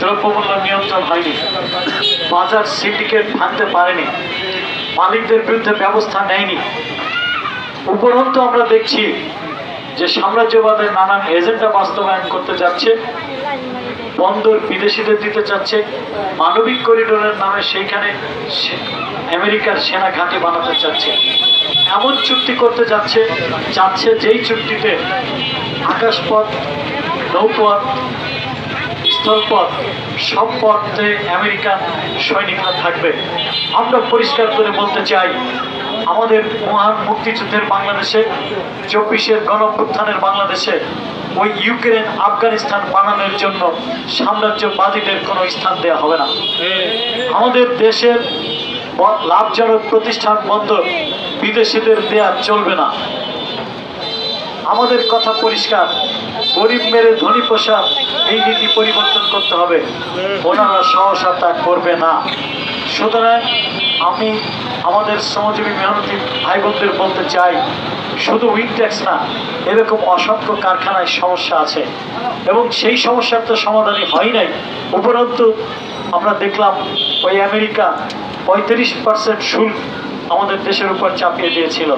দ্রব্যমূল্য নিয়ন্ত্রণ হয়নি। বাজার সিন্ডিকেট ভাঙতে পারেনি। মালিকদের বিরুদ্ধে ব্যবস্থা নেয়নি। উপরন্তু আমরা দেখছি যে সাম্রাজ্যবাদের নানান এজেন্ডা বাস্তবায়ন করতে যাচ্ছে, বন্দর বিদেশিদের দিতে চাচ্ছে মানবিক করিডোরের নামে সেইখানে আমেরিকার সেনা ঘাঁটি বানাতে চাচ্ছে এমন চুক্তি করতে যাচ্ছে চাচ্ছে যেই চুক্তিতে আকাশপথ, নৌপথ স্থলপথ সব পথে আমেরিকান সৈনিকরা থাকবে। আমরা পরিষ্কার করে বলতে চাই, আমাদের মহান মুক্তিযুদ্ধের বাংলাদেশে, চব্বিশের গণঅভ্যুত্থানের বাংলাদেশে, ওই ইউক্রেন, আফগানিস্তান বানানোর জন্য সাম্রাজ্যবাদীদের কোনো স্থান দেওয়া হবে না। আমাদের দেশের লাভজনক প্রতিষ্ঠান বন্ধ, বিদেশিদের দেয়া চলবে না। আমাদের কথা পরিষ্কার, গরিব মেরে ধনী পোশাক এই নীতি পরিবর্তন করতে হবে। ওনারা সহসা তা করবে না। সুতরাং আমি আমাদের শ্রমজীবী মেহনতি ভাই বোনদের বলতে চাই শুধু উইনট্যাক্স না এরকম অসংখ্য কারখানায় সমস্যা আছে। এবং সেই সমস্যার তো সমাধানই হয় নাই। উপরন্তু আমরা দেখলাম ওই আমেরিকা পঁয়ত্রিশ পার্সেন্ট শুল্ক আমাদের দেশের উপর চাপিয়ে দিয়েছিল।